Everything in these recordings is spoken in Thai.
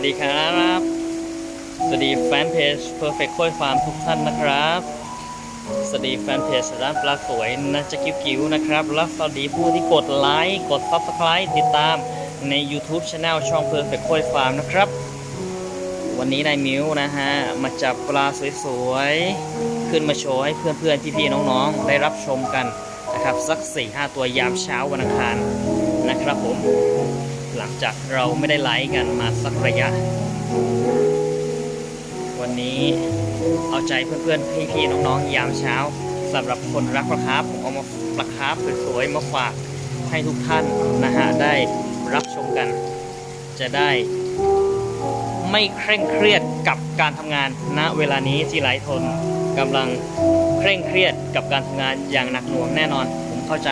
วัสดีครับ สวัสดีแฟนเพจ Perfect ค่อยฟาร์มทุกท่านนะครับ สวัสดีแฟนเพจร้านปลาสวยนะจะกิ้วกิ้วๆนะครับ และสวัสดีผู้ที่กดไลค์ กด Subscribe ติดตามใน YouTube Channel ช่อง Perfect ค่อยฟาร์มนะครับ วันนี้นายมิวนะฮะ มาจับปลาสวยๆ ขึ้นมาโชว์ให้เพื่อนๆ พี่ๆ น้องๆ ได้รับชมกันนะครับ สัก 4-5 ตัวยามเช้าวันอังคารนะครับผม งจากเราไม่ได้ไลฟ์กันมาสักระยะ วันนี้เอาใจเพื่อนๆ พี่ๆ น้องๆ ยามเช้าสำหรับคนรักปลาคาร์ฟผมเอามาปลาคาร์ฟสวยๆมาฝากให้ทุกท่านนะฮะได้รับชมกัน จะได้ไม่เคร่งเครียดกับการทำงานณเวลานี้ที่หลายคนกำลังเคร่งเครียดกับการทำงานอย่างหนักหน่วงแน่นอน ผมเข้าใจ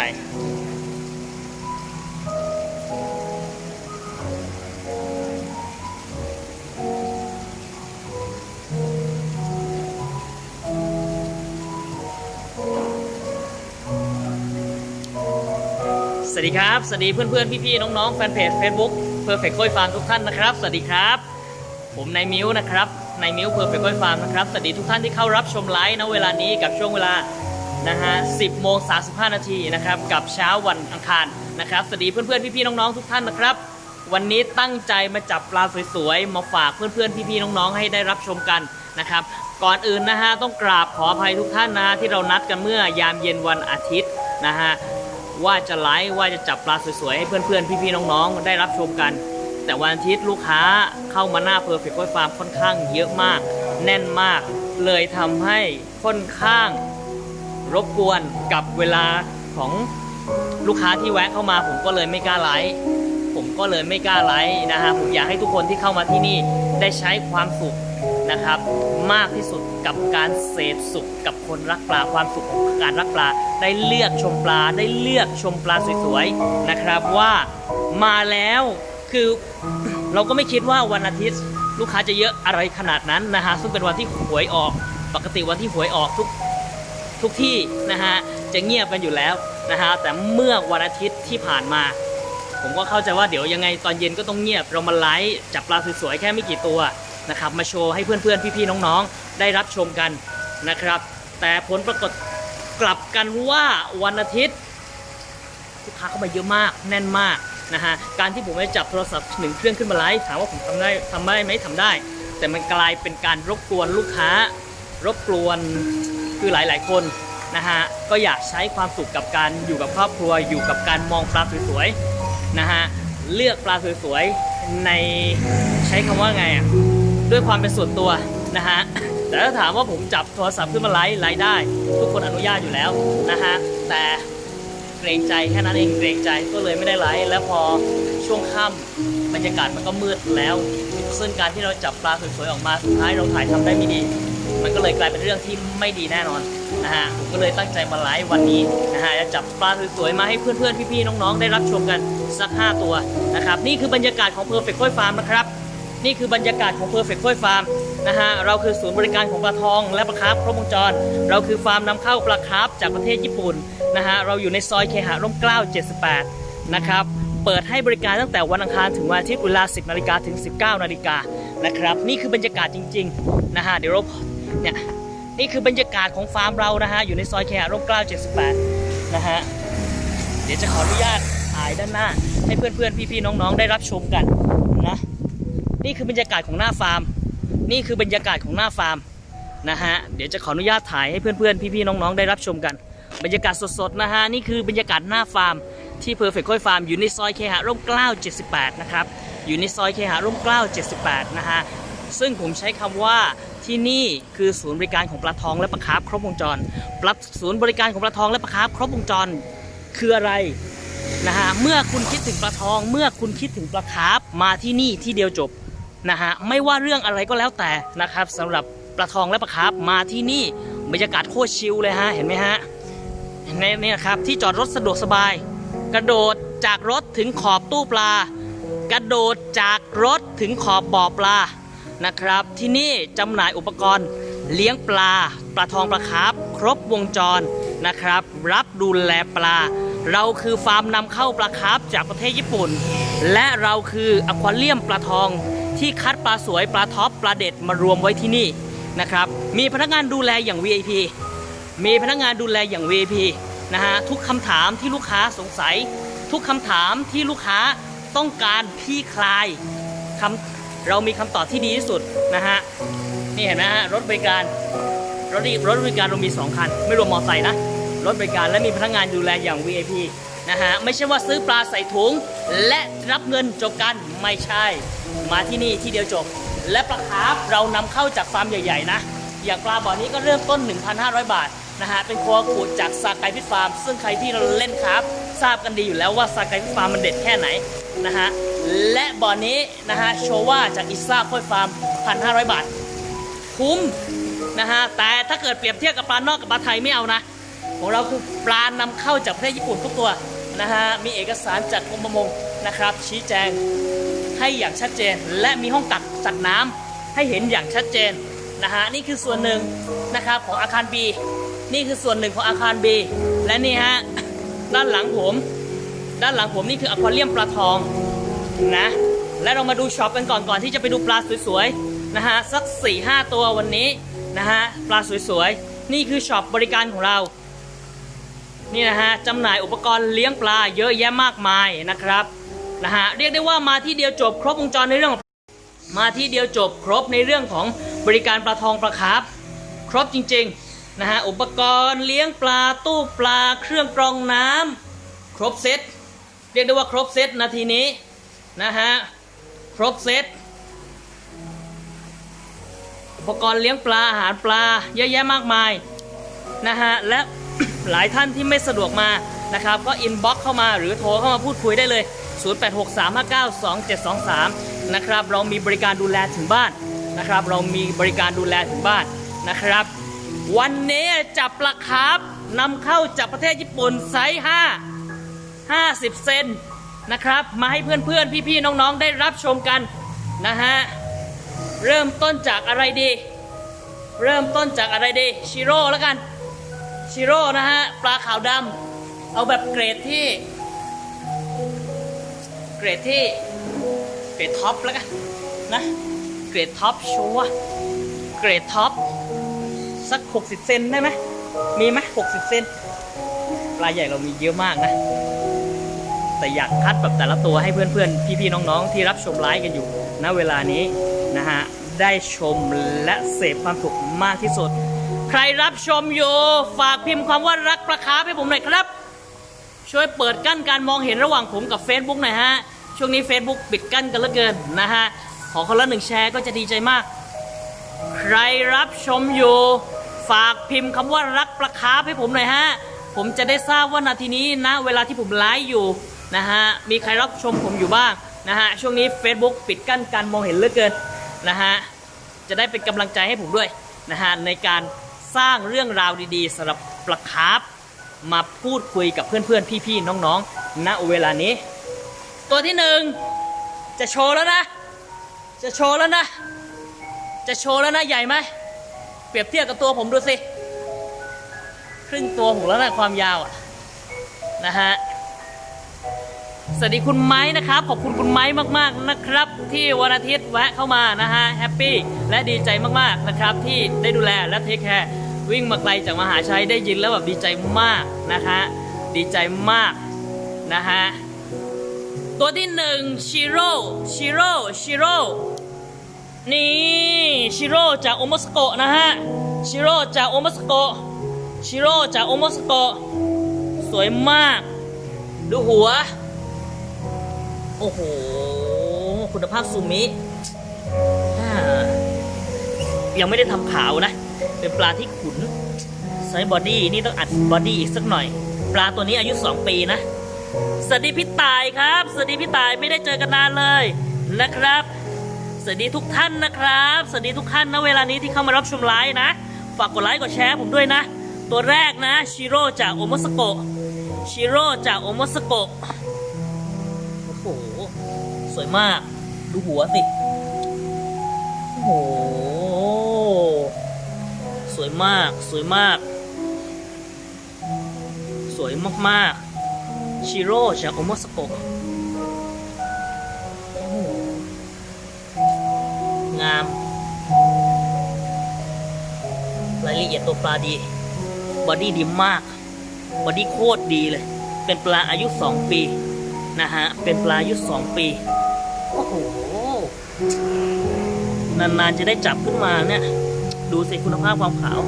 สวัสดีครับ สวัสดีเพื่อนๆ พี่ๆ น้องๆ แฟนเพจ Facebook Perfect ค่อยฟาร์มทุกท่านนะครับ สวัสดีครับ ผมนายมิวนะครับนายมิว Perfect ค่อยฟาร์มนะครับ สวัสดีทุกท่านที่เข้ารับชมไลฟ์ณเวลานี้กับช่วงเวลานะฮะ 10โมง35 นาทีนะครับ กับเช้าวันอังคารนะครับ สวัสดีเพื่อนๆ พี่ๆ น้องๆ ทุกท่านนะครับ วันนี้ตั้งใจมาจับปลาสวยๆ มาฝากเพื่อนๆ พี่ๆ น้องๆ ให้ได้รับชมกันนะครับ ก่อนอื่นนะฮะต้องกราบขออภัยทุกท่านนะที่เรานัดกันเมื่อยามเย็นวันอาทิตย์นะฮะ ว่าจะไลฟ์ว่าจะจับปลาสวยๆ ให้เพื่อนๆ พี่ๆ น้องๆ ได้รับชมกัน แต่วันอาทิตย์ลูกค้าเข้ามาหน้า Perfect ฟาร์มค่อนข้างเยอะมาก แน่นมาก เลยทำให้ค่อนข้างรบกวนกับเวลาของลูกค้าที่แวะเข้ามาผมก็เลยไม่กล้าไลฟ์ผมก็เลยไม่กล้าไลฟ์นะฮะผมอยากให้ทุกคนที่เข้ามาที่นี่ได้ใช้ความสุขนะครับ มากที่สุด กับการเสพสุขกับคนรักปลาความสุขของการรักปลาได้เลือกชมปลาได้เลือกชมปลาสวยๆนะครับว่ามาแล้วคือเราก็ไม่คิดว่าวันอาทิตย์ ลูกค้าจะเยอะอะไรขนาดนั้นนะฮะซึ่งเป็นวันที่หวยออก ปกติวันที่หวยออกทุกทุกที่นะฮะจะเงียบกันอยู่แล้วนะฮะแต่เมื่อวันอาทิตย์ที่ผ่านมา ผมก็เข้าใจว่าเดี๋ยวยังไงตอนเย็นก็ต้องเงียบเรามาไลฟ์จับปลาสวยๆแค่ไม่กี่ตัวนะครับมาโชว์ให้เพื่อนๆพี่ๆน้องๆ ได้รับชมกันนะครับ แต่ผลปรากฏกลับกันว่าวันอาทิตย์ลูกค้าเข้ามาเยอะมากแน่นมากนะฮะการที่ผมไปจับโทรศัพท์หนึ่งเครื่องขึ้นมาไลฟ์ถามว่าผมทำได้ทำได้ไหมทำได้ แต่มันกลายเป็นการรบกวนลูกค้า รบกวนคือหลายๆ คนนะฮะก็อยากใช้ความสุขกับการอยู่กับครอบครัวอยู่กับการมองปลาสวยๆนะฮะเลือกปลาสวยๆในใช้คำว่าไงอะด้วยความเป็นส่วนตัว นะฮะ แต่ถ้าถามว่าผมจับโทรศัพท์ขึ้นมาไลฟ์ไลฟ์ได้ ทุกคนอนุญาตอยู่แล้วนะฮะ แต่เกรงใจแค่นั้นเองเกรงใจก็เลยไม่ได้ไลฟ์แล้วพอช่วงค่ำบรรยากาศมันก็มืดแล้ว ซึ่งการที่เราจับปลาสวยๆออกมาสุดท้ายเราถ่ายทำได้ไม่ดี มันก็เลยกลายเป็นเรื่องที่ไม่ดีแน่นอนนะฮะผมก็เลยตั้งใจมาไลฟ์วันนี้นะฮะจะจับปลาสวยๆมาให้เพื่อนๆพี่ๆน้องๆ ได้รับชมกันสัก 5 ตัวนะครับนี่คือบรรยากาศของ Perfect ค่อยฟาร์มนะครับนี่คือบรรยากาศของ Perfect ค่อยฟาร์ม นะฮะเราคือศูนย์บริการของปลาทอง และปลาคาร์ฟครบวงจร เราคือฟาร์มนำเข้าปลาคาร์ฟจากประเทศญี่ปุ่นนะฮะเราอยู่ในซอยเคหะร่มเกล้า 78 นะครับเปิดให้บริการตั้งแต่วันอังคารถึงวันอาทิตย์เวลา 10นาฬิกาถึง 19นาฬิกานะครับนี่คือบรรยากาศจริงๆนะฮะเดี๋ยวเราเนี่ยนี่คือบรรยากาศของฟาร์มเรานะฮะอยู่ในซอยเคหะร่มเกล้า 78 นะฮะเดี๋ยวจะขออนุญาตถ่ายด้านหน้า ให้เพื่อนๆพี่ๆน้องๆ ได้รับชมกันนะนี่คือบรรยากาศของหน้าฟาร์ม นี่คือบรรยากาศของหน้าฟาร์มนะฮะเดี๋ยวจะขออนุญาตถ่ายให้เพื่อนๆ พี่ๆ น้องๆ ได้รับชมกัน บรรยากาศสดๆ นะฮะ นี่คือบรรยากาศหน้าฟาร์มที่ Perfect ค่อยฟาร์มอยู่ในซอยเคหะร่มเกล้า 78 นะครับ อยู่ในซอยเคหะร่มเกล้า 78 นะฮะ ซึ่งผมใช้คำว่าที่นี่คือศูนย์บริการของปลาทองและปลาคาร์ฟครบวงจรปลาศูนย์บริการของปลาทองและปลาคาร์ฟครบวงจรคืออะไรนะฮะ เมื่อคุณคิดถึงปลาทอง เมื่อคุณคิดถึงปลาคาร์ฟมาที่นี่ที่เดียวจบ นะฮะไม่ว่าเรื่องอะไรก็แล้วแต่นะครับสำหรับปลาทองและปลาคาร์ฟมาที่นี่บรรยากาศโคตรชิลเลยฮะเห็นไหมฮะในนี่นะครับที่จอดรถสะดวกสบาย กระโดดจากรถถึงขอบตู้ปลา กระโดดจากรถถึงขอบบ่อปลานะครับ ที่นี่จำหน่ายอุปกรณ์เลี้ยงปลาปลาทองปลาคาร์ฟครบวงจรนะครับ รับดูแลปลา เราคือฟาร์มนำเข้าปลาคาร์ฟจากประเทศญี่ปุ่น และเราคืออควาเรียมปลาทอง ที่คัดปลาสวยปลาท็อปปลาเด็ดมารวมไว้ที่นี่นะครับมีพนักงานดูแลอย่าง VIP มีพนักงานดูแลอย่าง VIP นะฮะทุกคำถามที่ลูกค้าสงสัย ทุกคำถามที่ลูกค้าต้องการคลี่คลายคำเรามีคำตอบที่ดีที่สุดนะฮะนี่เห็นไหมฮะรถบริการรถรถบริการเรามี 2 คัน ไม่รวมมอเตอร์ไซค์นะรถบริการและมีพนักงานดูแลอย่าง VIP นะฮะไม่ใช่ว่าซื้อปลาใส่ถุง และรับเงินจบกันไม่ใช่ มาที่นี่ที่เดียวจบ และปลาคาร์ฟเรานำเข้าจากฟาร์มใหญ่ๆนะอย่างปลาบ่อนี้ก็เริ่มต้น 1,500 บาทนะฮะเป็นครัวขูดจากซาไกพิทฟาร์ม ซึ่งใครที่เราเล่นคราฟทราบกันดีอยู่แล้วว่าซาไกพิทฟาร์มมันเด็ดแค่ไหนนะฮะและบ่อนี้นะฮะโชว่าจากอิซ่าค่อยฟาร์ม 1,500 บาท คุ้มนะฮะแต่ถ้าเกิดเปรียบเทียบกับปลานอกกับปลาไทยไม่เอานะ ของเราคือปลานำเข้าจากประเทศญี่ปุ่นทุกตัวนะฮะมีเอกสารจากกรมประมงนะครับ ชี้แจงให้อย่างชัดเจน และมีห้องกักสัตว์น้ำให้เห็นอย่างชัดเจนนะฮะนี่คือส่วนหนึ่งนะครับของอาคาร B นี่คือส่วนหนึ่งของอาคาร B และนี่ฮะด้านหลังผม ด้านหลังผมนี่คืออควาเรียมปลาทองนะและเรามาดูช็อปกันก่อนก่อนที่จะไปดูปลาสวยๆนะฮะสัก4ี่ห้าตัววันนี้นะฮะปลาสวยๆนี่คือช็อปบริการของเรา นี่นะฮะจำหน่ายอุปกรณ์เลี้ยงปลาเยอะแยะมากมายนะครับนะฮะเรียกได้ว่ามาที่เดียวจบครบวงจรในเรื่องของมาที่เดียวจบครบในเรื่องของบริการปลาทองปลาคาร์ฟครบจริงๆนะฮะอุปกรณ์เลี้ยงปลาตู้ปลาเครื่องกรองน้ำครบเซตเรียกได้ว่าครบเซตนาทีนี้นะฮะครบเซตอุปกรณ์เลี้ยงปลาอาหารปลาเยอะแยะมากมายนะฮะและ หลายท่านที่ไม่สะดวกมานะครับก็อินบ็อกเข้ามาหรือโทรเข้ามาพูดคุยได้เลย 0863592723 นะครับเรามีบริการดูแลถึงบ้านนะครับ เรามีบริการดูแลถึงบ้านนะครับ วันนี้จับปลาคาร์ฟนำเข้าจากประเทศญี่ปุ่นไซส์5 50 เซนนะครับ มาให้เพื่อนๆ พี่ๆ น้องๆ ได้รับชมกันนะฮะ เริ่มต้นจากอะไรดี เริ่มต้นจากอะไรดี ชิโร่แล้วกัน ชิโร่นะฮะ ปลาขาวดำเอาแบบเกรดที่ เกรดที่ เกรดท็อปแล้วกันนะ เกรดท็อปชัวร์เกรดท็อปสัก 60 เซนได้ไหมมีไหม60 เซนปลาใหญ่เรามีเยอะมากนะ แต่อยากคัดแบบแต่ละตัวให้เพื่อนๆ พี่ๆ น้องๆ ที่รับชมไลฟ์กันอยู่ณเวลานี้นะฮะ ได้ชมและเสพความสุขมากที่สุด ใครรับชมอยู่ฝากพิมพ์ความว่ารักประคาให้ผมหน่อยครับ ช่วยเปิดกั้นการมองเห็นระหว่างผมกับ Facebook หน่อยฮะ ช่วงนี้ Facebook ปิดกั้นกันเหลือเกินนะฮะ ขอคนละหนึ่งแชร์ก็จะดีใจมาก ใครรับชมอยู่ ฝากพิมพ์คำว่ารักประคาให้ผมหน่อยฮะ ผมจะได้ทราบว่านาทีนี้นะ เวลาที่ผมไลฟ์อยู่นะฮะ มีใครรับชมผมอยู่บ้างนะฮะ ช่วงนี้ Facebook ปิดกั้นการมองเห็นเหลือเกินนะฮะ จะได้เป็นกำลังใจให้ผมด้วยนะฮะในการ สร้างเรื่องราวดีๆสำหรับปลาคาร์ฟมาพูดคุยกับเพื่อนๆ พี่ๆ น้องๆ ณ เวลานี้ ตัวที่หนึ่งจะโชว์แล้วนะ จะโชว์แล้วนะ จะโชว์แล้วนะใหญ่ไหม เปรียบเทียบกับตัวผมดูสิ ครึ่งตัวผมแล้วนะความยาวอะนะฮะ สวัสดีคุณไม้นะครับ ขอบคุณคุณไม้มากๆนะครับ ที่วันอาทิตย์แวะเข้ามานะฮะแฮปปี้และดีใจมากๆนะครับที่ได้ดูแลและเทคแคร์ วิ่งมาไกลจากมหาชัยได้ยินแล้วแบบดีใจมากนะคะดีใจมากนะฮะตัวที่หนึ่งชิโร่ชิโร่ชิโร่นี่ชิโร่จากโอโมสโกะนะฮะชิโร่จากโอโมสโกะชิโร่จากโอโมสโกะสวยมาก ดูหัว โอ้โห คุณภาพซูมิยังไม่ได้ทำขาวนะ เป็นปลาที่ขุนไซส์บอดี้นี่ต้องอัดบอดี้อีกสักหน่อย ปลาตัวนี้อายุ 2 ปีนะสวัสดีพี่ตายครับสวัสดีพี่ตายไม่ได้เจอกันนานเลยนะครับสวัสดีทุกท่านนะครับสวัสดีทุกท่านนะเวลานี้ที่เข้ามารับชมไลฟ์นะฝากกดไลค์กดแชร์ผมด้วยนะ ตัวแรกนะชิโร่จากโอโมสโกชิโร่จากโอโมสโกโอ้โหสวยมาก ดูหัวสิโอ้โห สวยมาก สวยมาก สวยมากๆ ชิโร่จากโอมสโกะโอ้โหงาม รายละเอียดตัวปลาดี บอดี้ดีมาก บอดี้โคตรดีเลย เป็นปลาอายุ 2 ปี นะฮะ เป็นปลาอายุ 2 ปี โอ้โห นานๆจะได้จับขึ้นมาเนี่ย ดูสิคุณภาพความขาว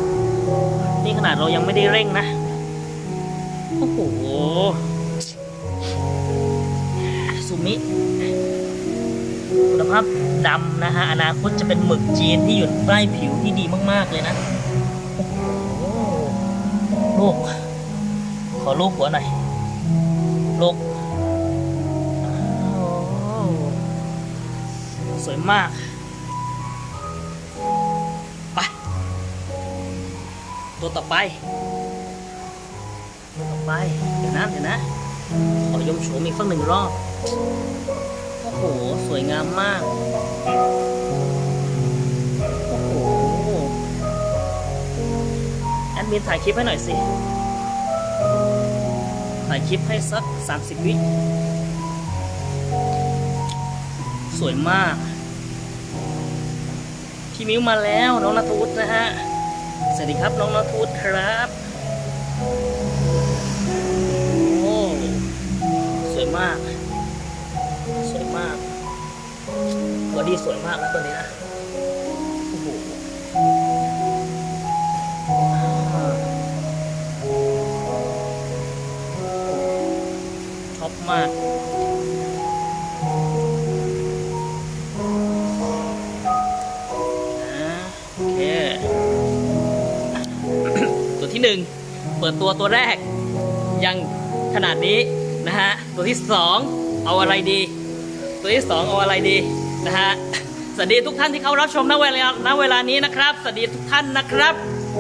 นี่ขนาดเรายังไม่ได้เร่งนะ โอ้โหสุมิคุณภาพดำนะฮะ อนาคตจะเป็นหมึกจีนที่อยู่ใต้ผิวที่ดีมาก ๆ เลยนะ โอ้โหลูก ขอลูกหัวหน่อยลูกอ้สวยมาก ตัวต่อไป ตัวต่อไป เดี๋ยวนะเดี๋ยวนะ ขอยมโฉมอีกสักหนึ่งรอบ โอ้โห สวยงามมาก โอ้โห แอดมินถ่ายคลิปให้หน่อยสิ ถ่ายคลิปให้สัก 30 วิ สวยมาก พี่มิ้วมาแล้ว น้องนัทวุฒินะฮะ สวัสดีครับน้องนัทวุฒิครับ โอ้สวยมาก สวยมากบอดี้สวยมากนะตัวนี้นะโอ้โหอ่าท็อปมาก ที่หนึ่งเปิดตัวตัวแรก ยังขนาดนี้นะฮะตัวที่สองเอาอะไรดี ตัวที่สองเอาอะไรดีนะฮะสวัสดีทุกท่านที่เข้ารับชมณเวลาณเวลานี้นะครับสวัสดีทุกท่านนะครับ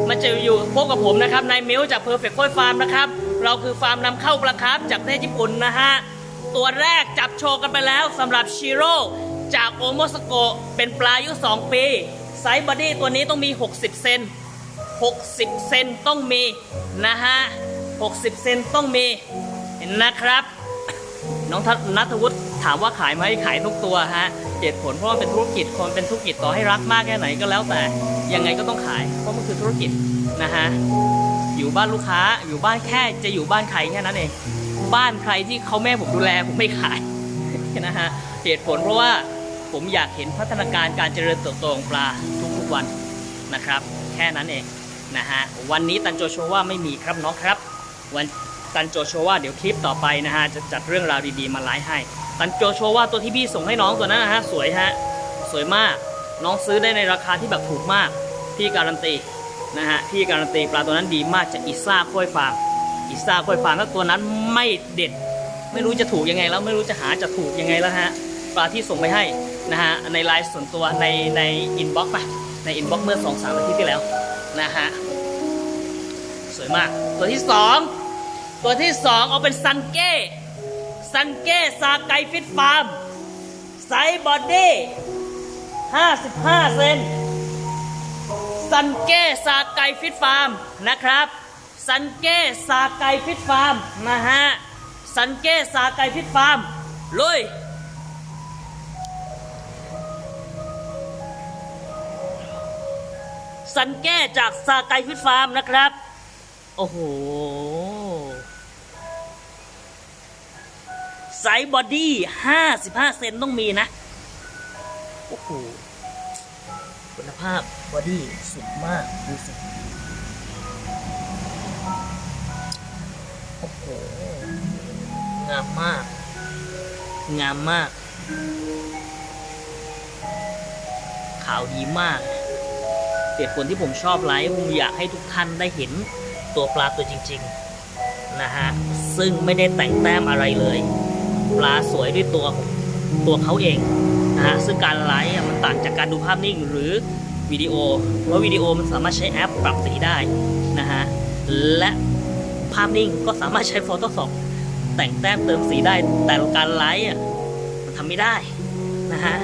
มาเจออยู่พบกับผมนะครับนายมิวจาก Perfect Koi Farm นะครับ เราคือฟาร์มนำเข้าปลาคาร์ฟจากประเทศญี่ปุ่นนะฮะตัวแรกจับโชว์กันไปแล้วสำหรับชิโร่จากโอโมสโกเป็นปลาอายุ 2 ปีไซส์บอดี้ตัวนี้ต้องมี 60 เซน 60 เซนต้องมีนะฮะ60 เซนต้องมีเห็นนะครับ น้องนัทวุฒิถามว่าขายไหมขายทุกตัวฮะเหตุผลเพราะมันเป็นธุรกิจคนเป็นธุรกิจต่อให้รักมากแค่ไหนก็แล้วแต่ ยังไงก็ต้องขาย เพราะมันคือธุรกิจนะฮะอยู่บ้านลูกค้าอยู่บ้านแค่จะอยู่บ้านใครแค่นั้นเองบ้านใครที่เขาแม่ผมดูแลผมไม่ขายนะฮะเหตุผลเพราะว่าผมอยากเห็นพัฒนาการการเจริญเติบโตของปลาทุกๆวันนะครับ แค่นั้นเอง นะฮะวันนี้ตันโจโชว่าไม่มีครับน้องครับ วันตันโจโชว่าเดี๋ยวคลิปต่อไปนะฮะจะจัดเรื่องราวดีๆมาไลฟ์ให้ ตันโจโชว่าตัวที่พี่ส่งให้น้องตัวนั้นนะฮะสวยฮะสวยมากน้องซื้อได้ในราคาที่แบบถูกมากพี่การันตีนะฮะพี่การันตีปลาตัวนั้นดีมากจากอิซ่าค่อยฟาร์มอิซ่าค่อยฟาร์มแล้วตัวนั้นไม่เด็ด ไม่รู้จะถูกยังไงแล้วไม่รู้จะหาจะถูกยังไงแล้วฮะปลาที่ส่งไปให้นะฮะในไลน์ส่วนตัวในในอินบ็อกซ์ป่ะในอินบ็อกซ์เมื่อสองสามอาทิตย์ที่แล้ว นะฮะ สวยมาก ตัวที่สองตัวที่สองเอาเป็นซันเก้ ซันเก้ซาไกฟิตฟาร์ม ไซส์บอดี้55เซนซันเก้ซาไกฟิตฟาร์มนะครับ ซันเก้ซาไกฟิตฟาร์มนะฮะสันเก้สาไก่พิษฟาร์มลุย สันเก้จากสาไก่พิษฟาร์มนะครับ โอ้โหไซส์บอดี้55เซนต้องมีนะ โอ้โห คุณภาพบอดี้สุดมาก ดูสิ โอ้โห งามมาก งามมาก ขาวดีมาก เหตุผลที่ผมชอบไลฟ์ผมอยากให้ทุกท่านได้เห็นตัวปลาตัวจริงๆนะฮะซึ่งไม่ได้แต่งแต้มอะไรเลย ปลาสวยด้วยตัวตัวเขาเองนะฮะซึ่งการไลฟ์มันต่างจากการดูภาพนิ่งหรือวิดีโอเพราะวิดีโอมันสามารถใช้แอปปรับสีได้นะฮะและภาพนิ่งก็สามารถใช้ Photoshop แต่งแต้มเติมสีได้แต่การไลฟ์อะมันทำไม่ได้นะฮะ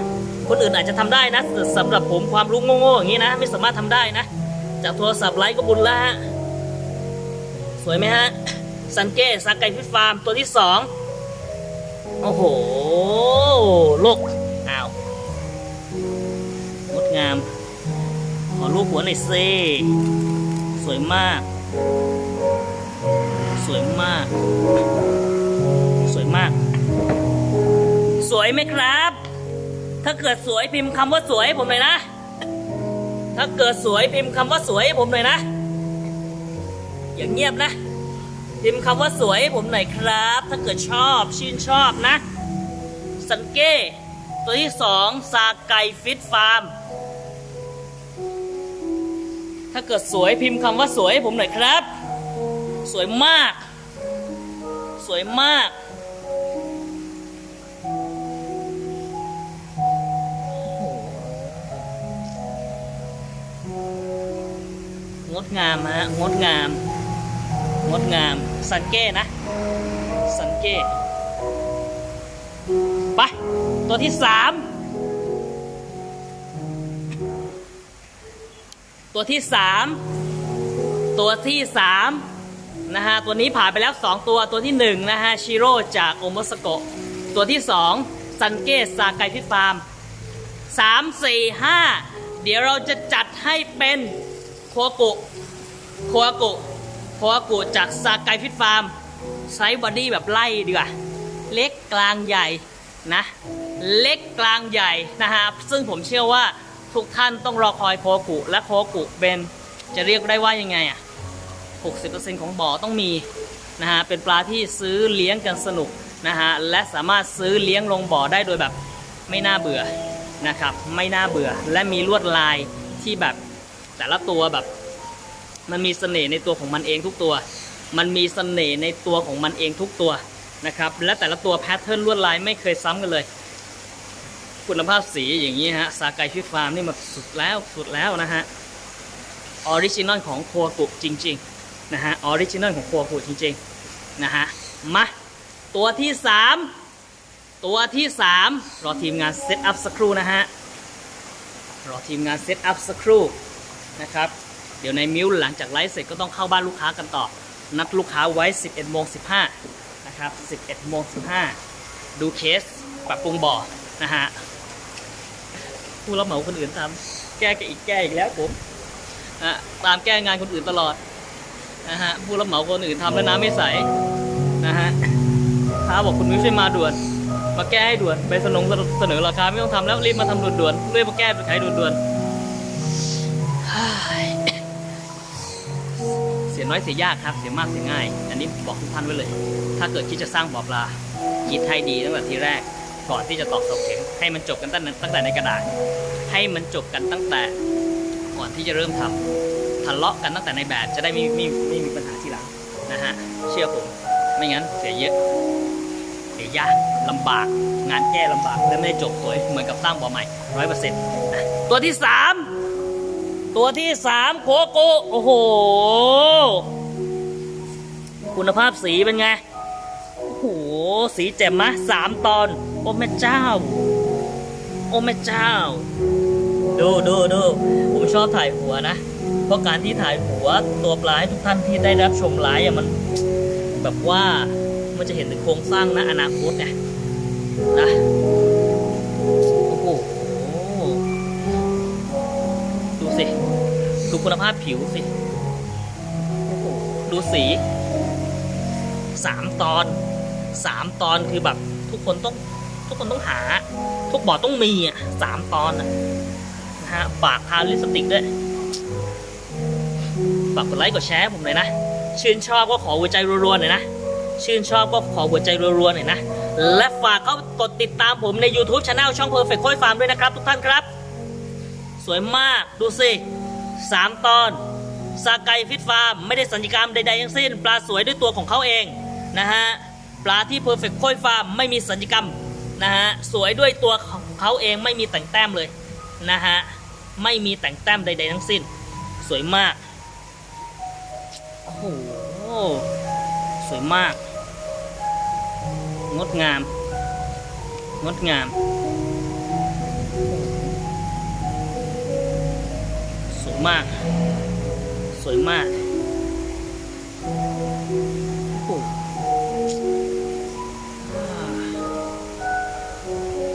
คนอื่นอาจจะทำได้นะแต่สำหรับผมความรู้โง่ๆอย่างนี้นะ ไม่สามารถทำได้นะ จากโทรศัพท์ไลฟ์ก็บุญและฮะสวยไหมฮะซันเก้ซาไกฟิฟาร์มตัวที่สองโอ้โหโลกอ้าวมดงาม ขอรูปหัวหน่อยเซสวยมาก สวยมาก สวยมาก สวยไหมครับ เกิดสวยพิมพ์คำว่าสวยให้ผมหน่อยนะ ถ้าเกิดสวยพิมพ์คำว่าสวยให้ผมหน่อยนะ อย่างเงียบนะ พิมพ์คำว่าสวยให้ผมหน่อยครับ ถ้าเกิดชอบชื่นชอบนะ สังเกตตัวที่สองซาไกฟิตฟาร์ม ถ้าเกิดสวยพิมพ์คำว่าสวยให้ผมหน่อยครับ สวยมาก สวยมาก งดงามฮะงดงาม งดงาม สังเกตนะ สังเกตไป ตัวที่สามตัวที่สามตัวที่สามนะฮะ ตัวนี้ผ่านไปแล้ว2ตัวตัวที่1นะฮะ ชิโร่จากโอมสโกะตัวที่2ซันเกสซาไกฟิฟาร์ม3 4 5เดี๋ยวเราจะจัดให้เป็น โคกุโคกุโคกุจากซาไกฟิตฟาร์มไซส์บอดี้แบบไล่ดีกว่า เล็กกลางใหญ่นะ เล็กกลางใหญ่นะฮะ ซึ่งผมเชื่อว่าทุกท่านต้องรอคอยโคกุ และโคกุเป็นจะเรียกได้ว่ายังไงอะ 60%ของบ่อต้องมีนะฮะ เป็นปลาที่ซื้อเลี้ยงกันสนุกนะฮะ และสามารถซื้อเลี้ยงลงบ่อได้โดยแบบไม่น่าเบื่อนะครับ ไม่น่าเบื่อ และมีลวดลายที่แบบ แต่ละตัวแบบ มันมีเสน่ห์ในตัวของมันเองทุกตัว มันมีเสน่ห์ในตัวของมันเองทุกตัวนะครับ และแต่ละตัวแพทเทิร์นลวดลายไม่เคยซ้ำกันเลย คุณภาพสีอย่างนี้ฮะ ซาไกฟิฟาร์มนี่มันสุดแล้วสุดแล้วนะฮะ ออริจินอลของโคกุจริง ๆ นะฮะ ออริจินอลของโคกุจริง ๆ นะฮะ มา ตัวที่ 3 ตัวที่ 3 รอทีมงานเซตอัพสักครู่นะฮะ รอทีมงานเซตอัพสักครู่ นะครับ เดี๋ยวในมิวหลังจากไลฟ์เสร็จก็ต้องเข้าบ้านลูกค้ากันต่อ นัดลูกค้าไว้ 11โมง15นะครับ11โมง15ดูเคสปรับปรุงบ่อนะฮะผู้รับเหมาคนอื่นทำแก้กับอีกแก้อีกแล้วผมอะตามแก้งานคนอื่นตลอดนะฮะผู้รับเหมาคนอื่นทำแล้วน้ำไม่ใสนะฮะท้าบอกคุณมิวช่วยมาด่วนมาแก้ให้ด่วนไปสนงเสนอราคาไม่ต้องทำแล้วรีบมาทำด่วนๆเรียมาแก้ไปขายด่วนๆ สียน้อยเสียยากครับเสียมากเสียง่าย อันนี้บอกทุกท่านไว้เลย ถ้าเกิดคิดจะสร้างบ่อปลาคิดให้ดีตั้งแต่ทีแรก ก่อนที่จะตอกเสาเข็มให้มันจบกันตั้งแต่ตั้งแต่ในกระดาษ ให้มันจบกันตั้งแต่ก่อนที่จะเริ่มทำทะเลาะกันตั้งแต่ในแบบจะได้ไม่ไม่ไม่มีปัญหาทีหลังนะฮะเชื่อผมไม่งั้นเสียเยอะเสียยากลำบากงานแก้ลำบากและไม่ได้จบสวยเหมือนกับสร้างบ่อใหม่ร้อยเปอร์เซ็นต์ตัวที่สาม ตัวที่สามโคโกโอ้โห คุณภาพสีเป็นไง โอ้โห สีแจ่มมะสามตอน โอ้แม่เจ้า โอ้แม่เจ้า ดูดูดูผมชอบถ่ายหัวนะ เพราะการที่ถ่ายหัวตัวปลาให้ทุกท่านที่ได้รับชมไลฟ์อะมัน แบบว่ามันจะเห็นถึงโครงสร้างนะอนาคตเนี่ยนะ สิ ดูคุณภาพผิวสิ ดูสีสามตอนสามตอนคือแบบทุกคนต้องทุกคนต้องหา ทุกบ่อต้องมีอะสามตอนนะฮะฝากทาลิสติกด้วยฝากกดไลค์กดแชร์ผมหน่อยนะชื่นชอบก็ขอหัวใจรัวๆหน่อยนะชื่นชอบก็ขอหัวใจรัวๆหน่อยนะและฝากเข้ากดติดตามผมใน YouTube Channel ช่อง Perfect Koi Farm ด้วยนะครับ ทุกท่านครับ สวยมากดูสิสามตอนซาไกฟิตฟาร์มไม่ได้สัญญกรรมใดๆทั้งสิ้น ปลาสวยด้วยตัวของเขาเองนะฮะปลาที่ Perfect Koi Farm ไม่มีสัญญกรรมนะฮะสวยด้วยตัวของเขาเองไม่มีแต่งแต้มเลยนะฮะไม่มีแต่งแต้มใดๆทั้งสิ้น สวยมากโอ้โหสวยมาก งดงาม งดงาม มาก สวยมาก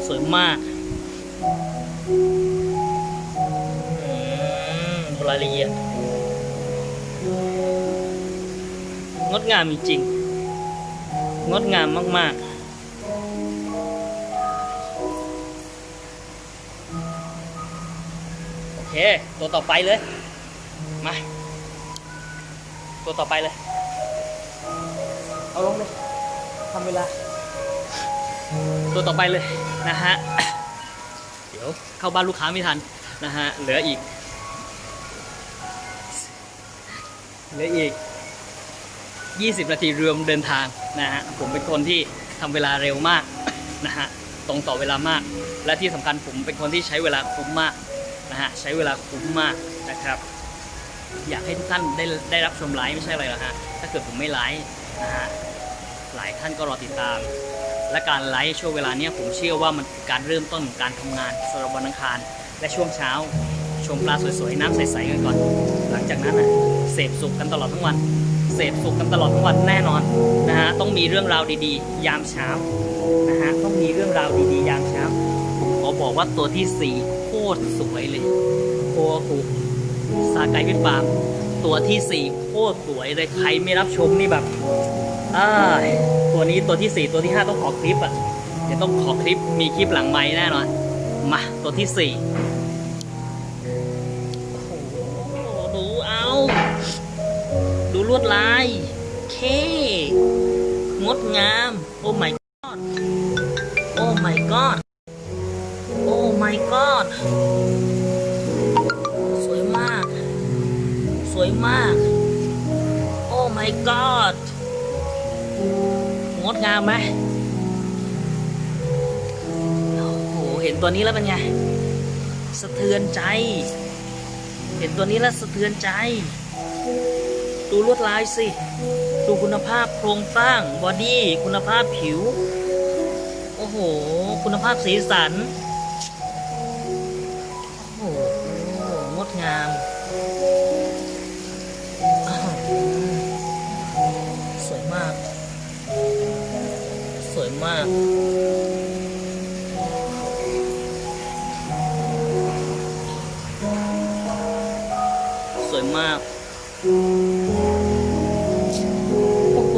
สวยมากอรายละเอียด งดงามจริง งดงามมาก ๆ เค ตัวต่อไปเลย มา ตัวต่อไปเลย เอาลงเลยทำเวลา ตัวต่อไปเลยนะฮะ เดี๋ยวเข้าบ้านลูกค้าไม่ทันนะฮะ เหลืออีก เหลืออีก 20 นาทีรวมเดินทางนะฮะ ผมเป็นคนที่ทำเวลาเร็วมากนะฮะ ตรงต่อเวลามาก และที่สำคัญผมเป็นคนที่ใช้เวลาคุ้มมาก นะฮะใช้เวลาคุ้มมากนะครับ อยากให้ทุกท่านได้ได้รับชมไลฟ์ไม่ใช่อะไรหรอกฮะถ้าเกิดผมไม่ไลฟ์นะฮะหลายท่านก็รอติดตาม และการไลฟ์ช่วงเวลาเนี้ยผมเชื่อว่ามันคือการเริ่มต้นของการทำงานสำหรับวันอังคาร และช่วงเช้า ชมปลาสวยๆ น้ำใสๆกันก่อน หลังจากนั้นน่ะเสพสุขกันตลอดทั้งวันเสพสุขกันตลอดทั้งวันแน่นอนนะฮะต้องมีเรื่องราวดีๆ ยามเช้านะฮะต้องมีเรื่องราวดีๆ ยามเช้าผมขอบอกว่าตัวที่สี่ ตรสวยเลยโคหุสาไก่พิฟาร์มตัวที่สี่โคตรสวยเลยใครไม่รับชมนี่แบบอ่าตัวนี้ตัวที่สี่ตัวที่ห้าต้องขอคลิปอะเดี๋ยวต้องขอคลิปมีคลิปหลังไม้แน่นอนมาตัวที่สี่โอ้โหดูเอา ดูลวดลาย เค งดงาม โอ้ my god มาก โอ้ my god งดงามไหมโอ้โห เห็นตัวนี้แล้วเป็นไง สะเทือนใจ เห็นตัวนี้แล้วสะเทือนใจ ดูลวดลายสิ ดูคุณภาพโครงสร้าง บอดี้ คุณภาพผิว โอ้โห คุณภาพสีสัน โอ้โห งดงาม สวยมากสวยมาก โอ้โห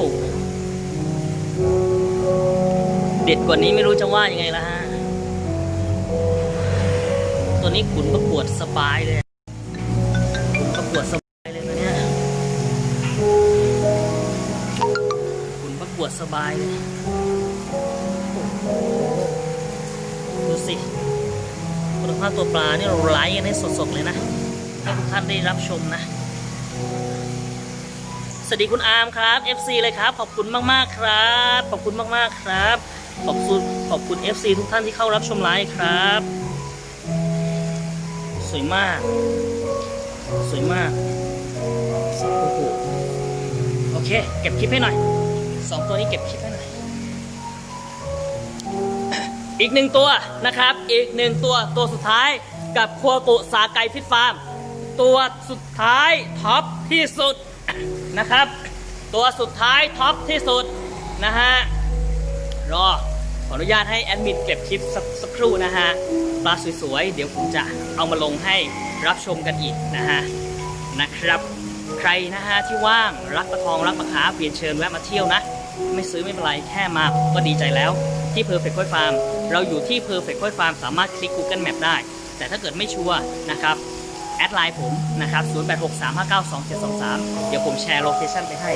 เด็ดกว่านี้ไม่รู้จะว่ายังไงละฮะ ตัวนี้ขุนประกวดสบายเลย ขุนประกวดสบายเลยนะเนี่ยขุนประกวดสบายเลย ภาพตัวปลาเนี่ยเราไลฟ์กันให้สดๆเลยนะ ให้ทุกท่านได้รับชมนะ สวัสดีคุณอาร์มครับ FC เลยครับ ขอบคุณมากๆครับ ขอบคุณมากๆครับ ขอบคุณขอบคุณ FC ทุกท่านที่เข้ารับชมไลฟ์ครับ สวยมาก สวยมากโอ้โหโอเค เก็บคลิปให้หน่อยสองตัวนี้เก็บคลิปให้ อีกหนึ่งตัวนะครับ อีกหนึ่งตัวตัวสุดท้ายกับครัวกุสาไกฟิตฟาร์ม ตัวสุดท้ายท็อปที่สุดนะครับ ตัวสุดท้ายท็อปที่สุดนะฮะรอขออนุญาตให้แอดมินเก็บคลิปสักสักครู่นะฮะปลาสวยๆ เดี๋ยวผมจะเอามาลงให้รับชมกันอีกนะฮะนะครับ ใครนะฮะที่ว่างรักปลาทองรักปลาคาร์ฟเรียนเชิญแวะมาเที่ยวนะ ไม่ซื้อไม่เป็นไรแค่มาผมก็ดีใจแล้วที่ Perfect Koi Farm เราอยู่ที่ Perfect Koi Farm สามารถคลิก Google Map ได้ แต่ถ้าเกิดไม่ชัวร์นะครับ แอดไลน์ผมนะครับ0863592723 เดี๋ยวผมแชร์โลเคชั่นไปให้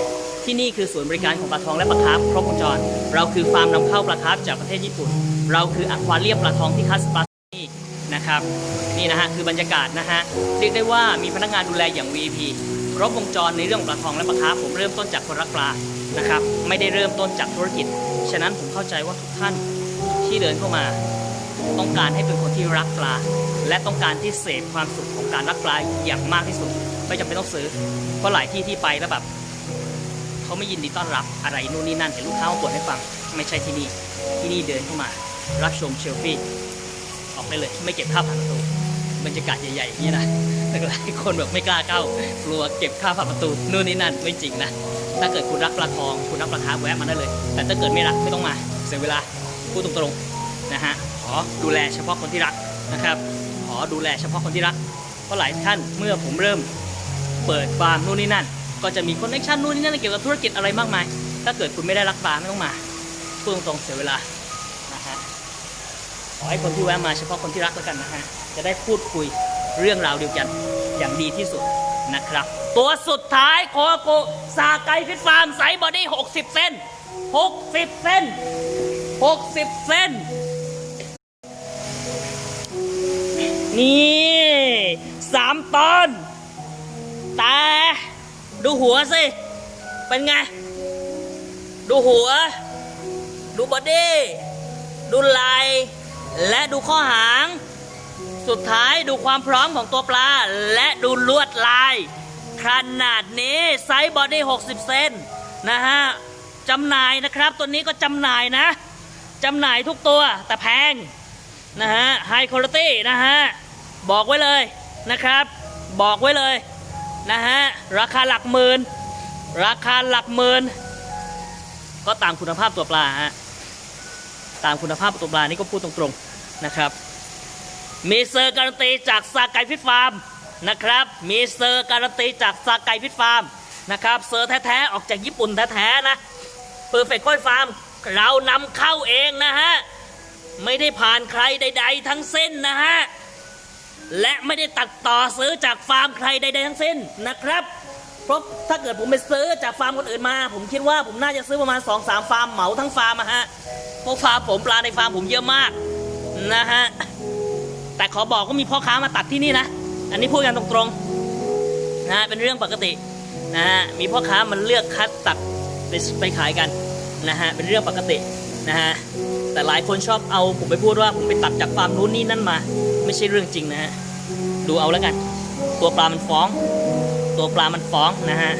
ที่นี่คือศูนย์บริการของปลาทองและปลาคาร์ฟครบวงจร เราคือฟาร์มนำเข้าปลาคาร์ฟจากประเทศญี่ปุ่น เราคืออควาเรียมปลาทองที่คัดปลาที่นี่นะครับนี่นะฮะคือบรรยากาศนะฮะเรียกได้ว่ามีพนักงานดูแลอย่าง VIP ครบวงจรในเรื่องปลาทองและปลาคาร์ฟผมเริ่มต้นจากคนรักปลา นะครับ ไม่ได้เริ่มต้นจากธุรกิจ ฉะนั้นผมเข้าใจว่าทุกท่านที่เดินเข้ามา ต้องการให้เป็นคนที่รักปลา และต้องการที่เสพความสุขของการรักปลาอย่างมากที่สุด ไม่จำเป็นต้องซื้อเพราะหลายที่ที่ไปแล้วแบบเขาไม่ยินดีต้อนรับอะไรนู่นนี่นั่นเห็นลูกค้ามาบ่นให้ฟังไม่ใช่ที่นี่ที่นี่เดินเข้ามา รับชมเชลฟี่ออกได้เลยไม่เก็บค่าผ่านประตูบรรยากาศใหญ่ๆอย่างนี้นะแต่หลายคนแบบไม่กล้าเข้ากลัวเก็บค่าผ่านประตูนู่นนี่นั่นไม่จริงนะ ถ้าเกิดคุณรักปลาทอง คุณรักปลาคาร์ฟแวะมาได้เลย แต่ถ้าเกิดไม่รักไม่ต้องมา เสียเวลาพูดตรงๆนะฮะขอดูแลเฉพาะคนที่รักนะครับขอดูแลเฉพาะคนที่รักเพราะหลายท่านเมื่อผมเริ่มเปิดฟาร์มนู่นนี่นั่น ก็จะมีคอนเนคชันนู่นนี่นั่นเกี่ยวกับธุรกิจอะไรมากมาย ถ้าเกิดคุณไม่ได้รักปลาไม่ต้องมาพูดตรงๆเสียเวลานะฮะขอให้คนที่แวะมาเฉพาะคนที่รักแล้วกันนะฮะจะได้พูดคุยเรื่องราวเดียวกันอย่างดีที่สุด นะครับ ตัวสุดท้ายโคโกซาไกฟิตฟาร์มไซส์บอดี้60 เซน60 เซน60 เซนนี่สามตอนแต่ดูหัวสิ เป็นไง ดูหัว ดูบอดี้ ดูไหลและดูข้อหาง สุดท้ายดูความพร้อมของตัวปลา และดูลวดลาย ขนาดนี้ไซส์บอดี้ 60 เซนนะฮะจำหน่ายนะครับ ตัวนี้ก็จำหน่ายนะจำหน่ายทุกตัวแต่แพงนะฮะไฮคุณภาพนะฮะบอกไว้เลยนะครับ บอกไว้เลยนะฮะราคาหลักหมื่นราคาหลักหมื่นก็ตามคุณภาพตัวปลาฮะตามคุณภาพตัวปลานี่ก็พูดตรงๆนะครับ มีเซอร์การันตีจากซาไกฟิตฟาร์มนะครับมีเซอร์การันตีจากซาไกฟิตฟาร์มนะครับเซอร์แท้ๆออกจากญี่ปุ่นแท้ๆนะเพอร์เฟกต์ก้อยฟาร์มเรานำเข้าเองนะฮะไม่ได้ผ่านใครใด ๆ ทั้งสิ้นนะฮะและไม่ได้ตัดต่อซื้อจากฟาร์มใครใดๆทั้งสิ้นนะครับเพราะถ้าเกิดผมไปซื้อจากฟาร์มคนอื่นมา ผมคิดว่าผมน่าจะซื้อประมาณ2อสามฟาร์มเหมาทั้งฟาร์มอะฮะเพราะฟาร์มผมปลาในฟาร์มผมเยอะมากนะฮะ แต่ขอบอกว่ามีพ่อค้ามาตัดที่นี่นะ อันนี้พูดกันตรงๆนะฮะเป็นเรื่องปกตินะฮะมีพ่อค้ามันเลือกคัดตัดไปไปขายกันนะฮะเป็นเรื่องปกตินะฮะแต่หลายคนชอบเอาผมไปพูดว่าผมไปตัดจากฟาร์มนู้นนี่นั่นมา ไม่ใช่เรื่องจริงนะฮะดูเอาแล้วกัน ตัวปลามันฟ้อง ตัวปลามันฟ้องนะฮะ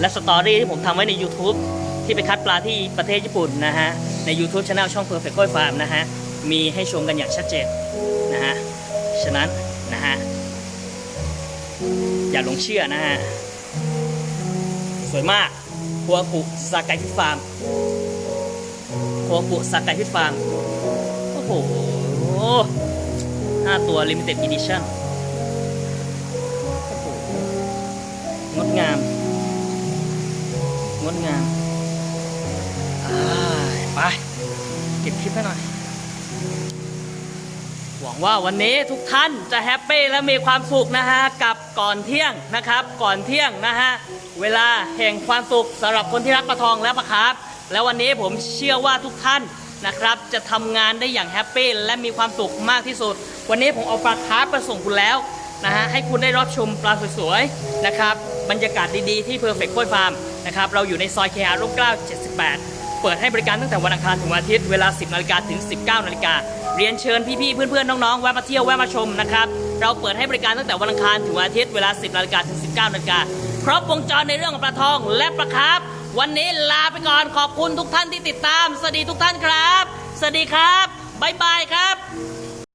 และสตอรี่ที่ผมทำไว้ใน YouTube ที่ไปคัดปลาที่ประเทศญี่ปุ่นนะฮะใน YouTube Channel ช่อง Perfect Koi Farm นะฮะมีให้ชมกันอย่างชัดเจน นะฮะ ฉะนั้นนะฮะ อย่าหลงเชื่อนะฮะ สวยมากคัวกุซากายฟิฟาร์มคัวกุซากายฟิฟาร์ม โอ้โหห้าตัว Limited Edition โอ้โหงดงาม งดงามไป เก็บคลิปให้หน่อย วังว่าวันนี้ทุกท่านจะแฮปปี้และมีความสุขนะฮะกับก่อนเที่ยงนะครับก่อนเที่ยงนะฮะเวลาแห่งความสุขสำหรับคนที่รักปลาทองและปลาคาร์ฟแล้ววันนี้ผมเชื่อว่าทุกท่านนะครับจะทำงานได้อย่างแฮปปี้และมีความสุขมากที่สุด วันนี้ผมเอาปลาคาร์ฟมาส่งคุณแล้วนะฮะให้คุณได้รับชมปลาสวยๆนะครับบรรยากาศดีๆที่ Perfect กล้ยฟาร์มนะครับเราอยู่ในซอยเคอาร่มเกล้า78 เปิดให้บริการตั้งแต่วันอังคารถึงวันอาทิตย์เวลา 10นาฬิกาถึง 19นาฬิกาเรียนเชิญพี่ๆเพื่อนๆน้องๆแวะมาเที่ยวแวะมาชมนะครับเราเปิดให้บริการตั้งแต่วันอังคารถึงวันอาทิตย์เวลา 10นาฬิกาถึง 19นาฬิกาครบวงจรในเรื่องของปลาทองและปลาครับ วันนี้ลาไปก่อนขอบคุณทุกท่านที่ติดตามสวัสดีทุกท่านครับสวัสดีครับบ๊ายบายครับ